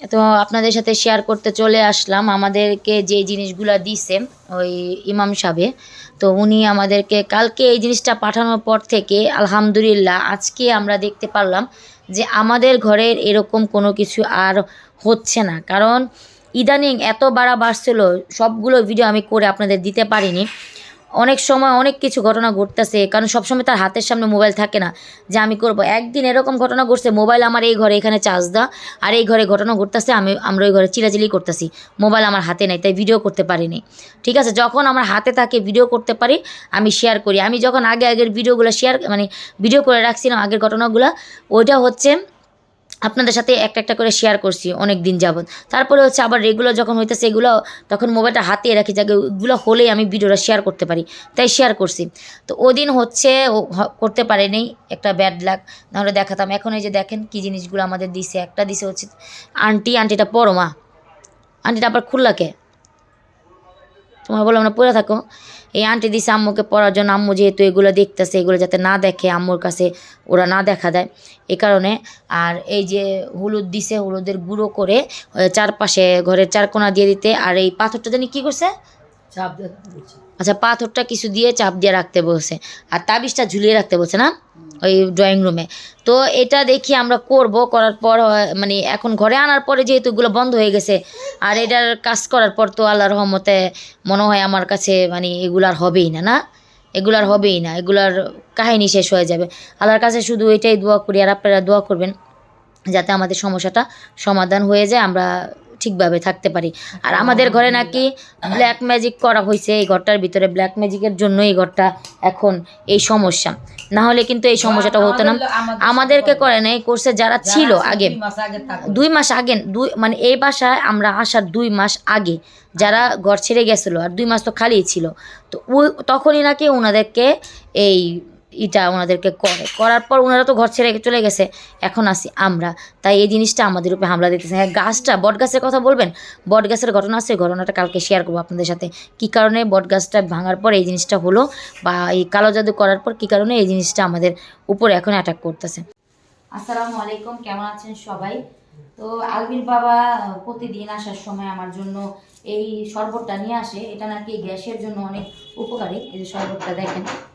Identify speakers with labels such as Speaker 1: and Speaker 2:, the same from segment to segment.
Speaker 1: তো আপনাদের সাথে শেয়ার করতে চলে আসলাম। আমাদেরকে যে জিনিসগুলো দিছে, ওই ইমাম সাহেবে, তো উনি আমাদেরকে কালকে এই জিনিসটা পাঠানোর পর থেকে আলহামদুলিল্লাহ আজকে আমরা দেখতে পারলাম যে আমাদের ঘরের এরকম কোনো কিছু আর হচ্ছে না। কারণ ইদানিং এত বাড়া বাড়ছিল, সবগুলো ভিডিও আমি করে আপনাদের দিতে পারিনি। অনেক সময় অনেক কিছু ঘটনা ঘটতেছে, কারণ সবসময় তার হাতের সামনে মোবাইল থাকে না। যে আমি করব? একদিন এরকম ঘটনা ঘটছে মোবাইল আমার এই ঘরে এখানে চার্জ দা আর এই ঘরে ঘটনা ঘটতেছে, আমি, আমরা ওই ঘরে চিরাচিলি করতেছি। মোবাইল আমার হাতে নেই, তাই ভিডিও করতে পারিনি। ঠিক আছে? যখন আমার হাতে থাকে ভিডিও করতে পারি, আমি শেয়ার করি। আমি যখন আগে আগের ভিডিওগুলো শেয়ার মানে ভিডিও করে রাখছিলাম আগের ঘটনাগুলো, ওইটা হচ্ছে আপনাদের সাথে একটা একটা করে শেয়ার করছি অনেক দিন যাবত তারপরে হচ্ছে আবার রেগুলার যখন হইতেছে এগুলো, তখন মোবাইলটা হাতে রাখি, যাকে ওগুলো হলেই আমি ভিডিওটা শেয়ার করতে পারি। তাই শেয়ার করছি। তো ওদিন হচ্ছে করতে পারেনি একটা ব্যাড লাক নাহলে দেখাতাম। এখন এই যে দেখেন কি জিনিসগুলো আমাদের দিছে। একটা দিছে হচ্ছে, আন্টি, আন্টিটা পরমা আন্টিটা আবার খুললাকে তোমার বললাম না পড়ে থাকো। এই আন্টি দিছে আম্মুকে পড়ার জন্য আম্মু যেহেতু এগুলো দেখতেছে এগুলো যাতে না দেখে আম্মুর কাছে ওরা না দেখা দেয়। এ কারণে আর এই যে হলুদ দিছে হলুদের গুঁড়ো করে চারপাশে ঘরের চার কোনা দিয়ে দিতে আর এই পাথরটা জানি কী করছে? আচ্ছা পাথরটা কিছু দিয়ে চাপ দিয়ে রাখতে বলছে। আর তাবিজটা ঝুলিয়ে রাখতে বলছে না? ওই ড্রয়িং রুমে তো এটা দেখি আমরা করব, করার পর মানে এখন ঘরে আনার পরে যেহেতু এগুলো বন্ধ হয়ে গেছে, আর এটার কাজ করার পর তো আল্লাহর রহমতে মনে হয় আমার কাছে মানে এগুলো আর হবেই না না? এগুলো আর হবেই না এগুলার কাহিনী শেষ হয়ে যাবে। আল্লাহর কাছে শুধু এটাই দোয়া করি, আর আপনারা দোয়া করবেন যাতে আমাদের সমস্যাটা সমাধান হয়ে যায়, আমরা ঠিকভাবে থাকতে পারি। আর আমাদের ঘরে নাকি ব্ল্যাক ম্যাজিক করা হয়েছে এই ঘরটার ভিতরে। ব্ল্যাক ম্যাজিকের জন্য এই ঘরটা এখন এই সমস্যা। না হলে কিন্তু এই সমস্যাটা হতো না।
Speaker 2: আমাদের- আমাদের
Speaker 1: আমাদেরকে করে না এই কোর্সে
Speaker 2: যারা ছিল
Speaker 1: আগে।
Speaker 2: দুই মাস আগে
Speaker 1: দুই মাস আগে দুই মানে এই বাসায় আমরা আসার দুই মাস আগে যারা ঘর ছেড়ে গেছিল আর দুই মাস তো খালিই ছিল। তো ওই তখনই নাকি ওনাদেরকে এই ইটা ওনাদেরকে করে। করার পর ওনারা তো ঘর ছেড়ে চলে গেছে। এখন আসি আমরা। তাই এই জিনিসটা আমাদের উপরে হামলা দিতেছে। হ্যাঁ গাছটা বট গাছের কথা বলবেন? বট গাছের ঘটনা আছে, ঘটনাটা কালকে শেয়ার করব আপনাদের সাথে। কী কারণে বট গাছটা ভাঙার পর এই জিনিসটা হলো বা এই কালো জাদু করার পর কি কারণে এই জিনিসটা আমাদের উপরে এখন অ্যাটাক করতেছে? আসসালামু আলাইকুম, কেমন আছেন সবাই? তো আলবির বাবা প্রতিদিন আসার সময় আমার জন্য এই শরবতটা নিয়ে আসে। এটা নাকি গ্যাসের জন্য অনেক উপকারী, এই যে শরবতটা দেখেন।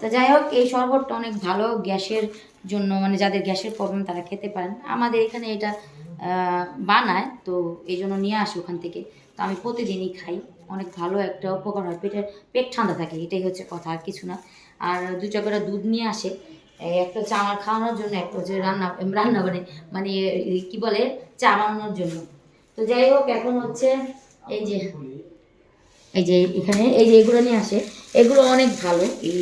Speaker 1: তো যাই হোক, এই শরবতটা অনেক ভালো গ্যাসের জন্য মানে যাদের গ্যাসের প্রবলেম তারা খেতে পারেন। আমাদের এখানে এটা বানায়, তো এই জন্য নিয়ে আসি ওখান থেকে। তো আমি প্রতিদিনই খাই। অনেক ভালো একটা উপকার হয়। পেটের, পেট ঠান্ডা থাকে, এটাই হচ্ছে কথা, আর কিছু না। আর দু চকেরা দুধ নিয়ে আসে। একটা হচ্ছে আমার খাওয়ানোর জন্য, একটা হচ্ছে রান্না রান্না মানে মানে কি বলে চা বানানোর জন্য। তো যাই হোক, এখন হচ্ছে এই যে এই যে এখানে, এই যে এগুলো নিয়ে আসে। এগুলো অনেক ভালো, এই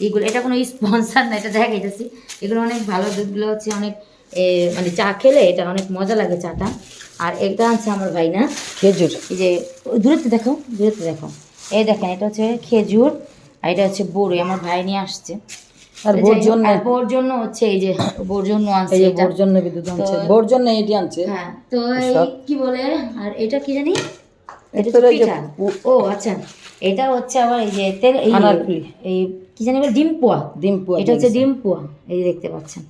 Speaker 1: এইগুলো এটা কোনো স্পন্সার না এটা দেখা গেছে এগুলো অনেক ভালো দুধগুলো হচ্ছে অনেক মানে চা খেলে এটা অনেক মজা লাগে চাটা। আর এটা আছে আমার ভাই না
Speaker 2: খেজুর।
Speaker 1: এই যে দূরত্বে দেখো দূরত্বে দেখো। এই দেখেন এটা হচ্ছে খেজুর আর এটা হচ্ছে বড়ই আমার ভাই নিয়ে আসছে।
Speaker 2: আর বোর জন্য
Speaker 1: বোর জন্য হচ্ছে এই যে বোর জন্য আনছে
Speaker 2: এই
Speaker 1: এটা।
Speaker 2: বোর জন্য বিদ্যুৎ আনছে।
Speaker 1: তো-
Speaker 2: বোর জন্য এটি আনছে।
Speaker 1: হ্যাঁ তো কি বলে আর এটা কি জানি? এটা
Speaker 2: এটা
Speaker 1: হচ্ছে
Speaker 2: ওই যে
Speaker 1: পিঠা।
Speaker 2: পু-
Speaker 1: ও আচ্ছা। এটা হচ্ছে আবার এই যে তেল এই কি জানি বলে ডিম পোয়া
Speaker 2: ডিম পুয়া
Speaker 1: এটা হচ্ছে ডিম পোয়া এই যে দেখতে পাচ্ছেন।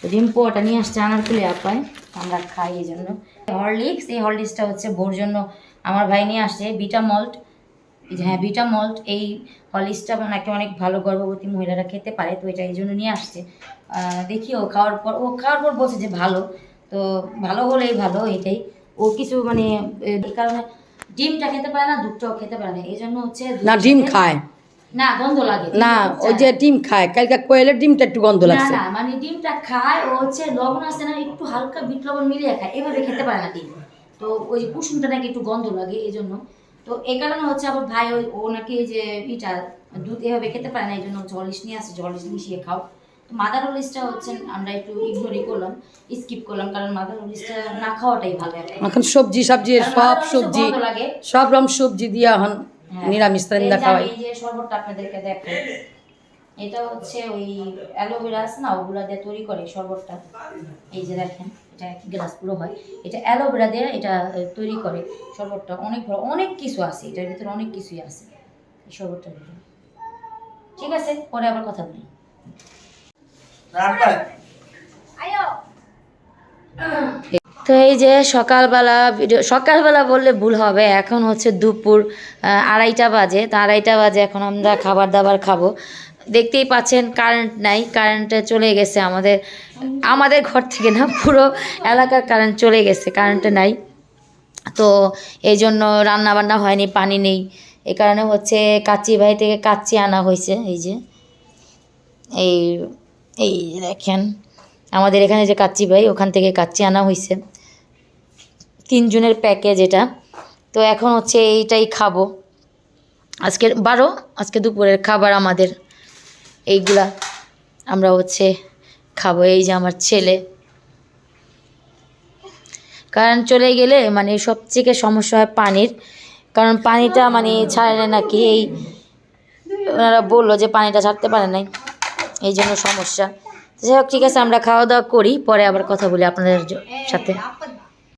Speaker 1: তো ডিম পোয়াটা নিয়ে আসছে আনার আনারকুলি আপায় আমরা খাই এই জন্য। হরলিক্স এই হরলিক্সটা হচ্ছে বোর জন্য আমার ভাই নিয়ে আসছে বিটা মল্ট। যে হ্যাঁ বিটা মল্ট এই হরলিক্সটা নাকি অনেক ভালো গর্ভবতী মহিলারা খেতে পারে তো এটা এই জন্য নিয়ে আসছে। দেখি ও খাওয়ার পর ও খাওয়ার পর বলছে যে ভালো তো ভালো হলেই ভালো এটাই। ও কিছু মানে এই কারণে ডিমটা খেতে পারে না দুধটাও খেতে পারে না এই জন্য হচ্ছে
Speaker 2: না ডিম খায়।
Speaker 1: না গন্ধ লাগে
Speaker 2: না ওই যে ডিম খায় কালকে কোয়েলের ডিমটা একটু গন্ধ লাগছে।
Speaker 1: না মানে ডিমটা খায় ও হচ্ছে লবণ আছে না একটু হালকা বিট লবণ মিলিয়ে খায় এভাবে খেতে পারে না ডিম। তো ওই যে কুসুমটা নাকি একটু গন্ধ লাগে এই জন্য তো এই কারণে হচ্ছে আবার ভাই ওই ও নাকি এই যে ইটা দুধ এভাবে খেতে পারে না এই জন্য জলিস নিয়ে আসে জলিস মিশিয়ে খাও। তো মাদার হলিসটা হচ্ছে আমরা একটু ইগনোরই করলাম স্কিপ করলাম কারণ মাদার হলিসটা না খাওয়াটাই ভালো। এখন।
Speaker 2: সবজি সবজি সব সবজি সব রকম সবজি দিয়া এখন। নিরামিষ
Speaker 1: এই যে
Speaker 2: রান্না খাওয়াই
Speaker 1: এই যে শরবতটা আপনাদেরকে দেখাই এটা হচ্ছে ওই অ্যালোভেরা আছে না ওগুলা দিয়ে তৈরি করে শরবতটা। এই যে দেখেন এটা এক গ্লাস পুরো হয়। এটা অ্যালোভেরা দিয়ে এটা তৈরি করে শরবতটা। অনেক ভালো অনেক কিছু আছে এটার ভিতরে অনেক কিছুই আছে এই শরবতটার ভিতরে। ঠিক আছে পরে আবার কথা বলি। তো এই যে সকালবেলা সকালবেলা বললে ভুল হবে, এখন হচ্ছে দুপুর আড়াইটা বাজে, তো আড়াইটা বাজে এখন আমরা খাবার দাবার খাব। দেখতেই পাচ্ছেন কারেন্ট নাই কারেন্টে চলে গেছে আমাদের আমাদের ঘর থেকে না, পুরো এলাকার কারেন্ট চলে গেছে কারেন্টে নাই। তো এই জন্য রান্নাবান্না হয়নি, পানি নেই। এই কারণে হচ্ছে কাচ্চি ভাই থেকে কাচ্চি আনা হয়েছে, এই যে। এই এই দেখেন। আমাদের এখানে যে কাচ্চি ভাই, ওখান থেকে কাচ্চি আনা হয়েছে তিনজনের প্যাকেজ এটা। তো এখন হচ্ছে এইটাই খাব। আজকের বারো, আজকে দুপুরের খাবার আমাদের। এইগুলা আমরা হচ্ছে খাব। এই যে আমার ছেলে। কারণ চলে গেলে মানে সবথেকে সমস্যা হয় পানির। কারণ পানিটা মানে ছাড়ে নাকি? এই ওনারা বলল যে পানিটা ছাড়তে পারে নাই। এই জন্য সমস্যা। যাই হোক ঠিক আছে আমরা খাওয়া দাওয়া করি পরে আবার কথা বলি আপনাদের সাথে।